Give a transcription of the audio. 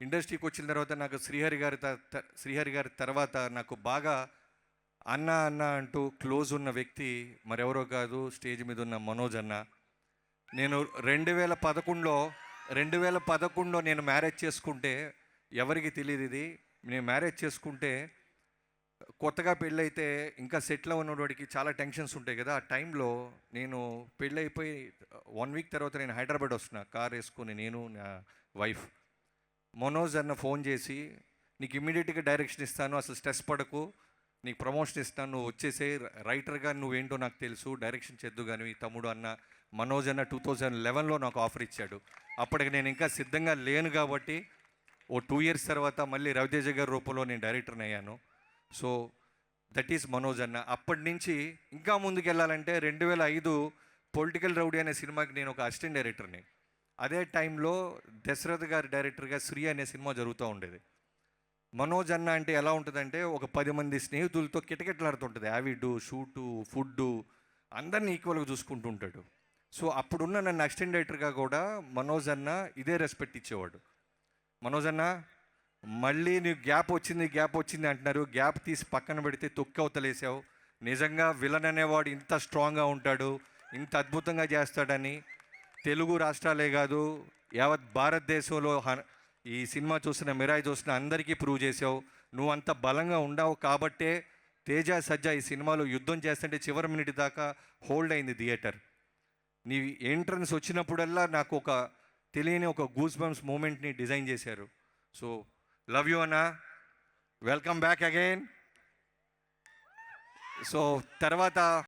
ఇండస్ట్రీకి వచ్చిన తర్వాత నాకు శ్రీహరి గారి త- శ్రీహరి గారి తర్వాత నాకు బాగా అన్న అన్న అంటూ క్లోజ్ ఉన్న వ్యక్తి మరెవరో కాదు స్టేజ్ మీద ఉన్న మనోజ్ అన్న. నేను రెండు వేల పదకొండులో రెండు వేల పదకొండులో నేను మ్యారేజ్ చేసుకుంటే ఎవరికి తెలియదు ఇది. నేను మ్యారేజ్ చేసుకుంటే కొత్తగా పెళ్ళైతే ఇంకా సెటిల్ ఉన్నవాడికి చాలా టెన్షన్స్ ఉంటాయి కదా. ఆ టైంలో నేను పెళ్ళైపోయి వన్ వీక్ తర్వాత నేను హైదరాబాద్ వస్తున్నా. కార్ వేసుకొని నేను నా వైఫ్. మనోజ్ అన్న ఫోన్ చేసి నీకు ఇమ్మీడియట్గా డైరెక్షన్ ఇస్తాను అసలు స్ట్రెస్ పడకు నీకు ప్రమోషన్ ఇస్తాను నువ్వు వచ్చేసే రైటర్గా నువ్వేంటో నాకు తెలుసు డైరెక్షన్ చేద్దు కానీ తమ్ముడు అన్న మనోజ్ అన్న టూ థౌజండ్ లెవెన్లో నాకు ఆఫర్ ఇచ్చాడు. అప్పటికి నేను ఇంకా సిద్ధంగా లేను కాబట్టి ఓ టూ ఇయర్స్ తర్వాత మళ్ళీ రవితేజ గారి రూపంలో నేను డైరెక్టర్ని అయ్యాను. సో దట్ ఈస్ మనోజ్ అన్న. అప్పటి నుంచి ఇంకా ముందుకు వెళ్ళాలంటే రెండు వేల ఐదు పొలిటికల్ రౌడీ అనే సినిమాకి నేను ఒక అసిస్టెంట్ డైరెక్టర్ని. అదే టైంలో దశరథ్ గారి డైరెక్టర్గా శ్రీ అనే సినిమా జరుగుతూ ఉండేది. మనోజ్ అన్న అంటే ఎలా ఉంటుందంటే ఒక పది మంది స్నేహితులతో కిటకిటలాడుతుంటుంది. యావిడ్ షూటు ఫుడ్డు అందరినీ ఈక్వల్గా చూసుకుంటూ ఉంటాడు. సో అప్పుడున్న నన్ను అసిస్టెంట్ డైరెక్టర్గా కూడా మనోజ్ అన్న ఇదే రెస్పెక్ట్ ఇచ్చేవాడు. మనోజ్ అన్న మళ్ళీ నీకు గ్యాప్ వచ్చింది గ్యాప్ వచ్చింది అంటున్నారు. గ్యాప్ తీసి పక్కన పెడితే తొక్కి అవతలేసావు. నిజంగా విలన్ అనేవాడు ఇంత స్ట్రాంగ్గా ఉంటాడు ఇంత అద్భుతంగా చేస్తాడని తెలుగు రాష్ట్రాలే కాదు యావత్ భారతదేశంలో హ- ఈ సినిమా చూసిన మిరాయి చూసిన అందరికీ ప్రూవ్ చేసావు నువ్వు అంత బలంగా ఉండవు కాబట్టే తేజ సజ్జ ఈ సినిమాలో యుద్ధం చేస్తుంటే చివరి మినిట్ దాకా హోల్డ్ అయింది థియేటర్ నీ ఎంట్రన్స్ వచ్చినప్పుడల్లా నాకు ఒక తెలియని ఒక గూస్ బంప్స్ మూమెంట్ని డిజైన్ చేశారు. సో లవ్ యూ అన్నా. వెల్కమ్ బ్యాక్ అగైన్ సో తర్వాత